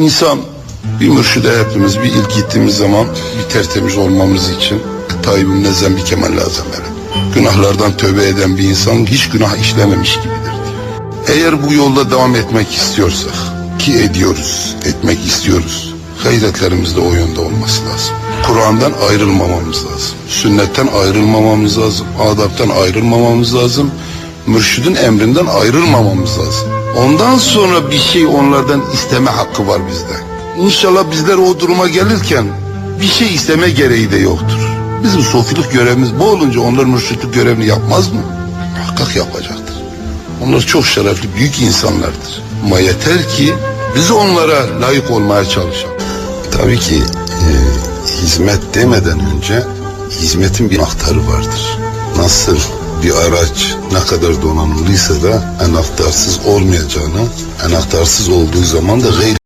İnsan bir mürşide hepimiz bir ilk gittiğimiz zaman bir tertemiz olmamız için Tayyip'in ne zembi kemal lazım böyle. Günahlardan tövbe eden bir insan hiç günah işlememiş gibidir. Eğer bu yolda devam etmek istiyorsak ki ediyoruz, etmek istiyoruz. Gayretlerimiz de o yönde olması lazım. Kur'an'dan ayrılmamamız lazım. Sünnetten ayrılmamamız lazım. Adaptan ayrılmamamız lazım. Mürşidin emrinden ayrılmamamız lazım. Ondan sonra bir şey onlardan isteme hakkı var bizde. İnşallah bizler o duruma gelirken bir şey isteme gereği de yoktur. Bizim sofilik görevimiz bu olunca onlar mürşitlik görevini yapmaz mı? Muhakkak yapacaktır. Onlar çok şerefli büyük insanlardır. Ama yeter ki biz onlara layık olmaya çalışalım. Tabii ki e, hizmet demeden önce hizmetin bir anahtarı vardır. Nasıl bir araç ne kadar donanımlıysa da anahtarsız olmayacağını, anahtarsız olduğu zaman da gayri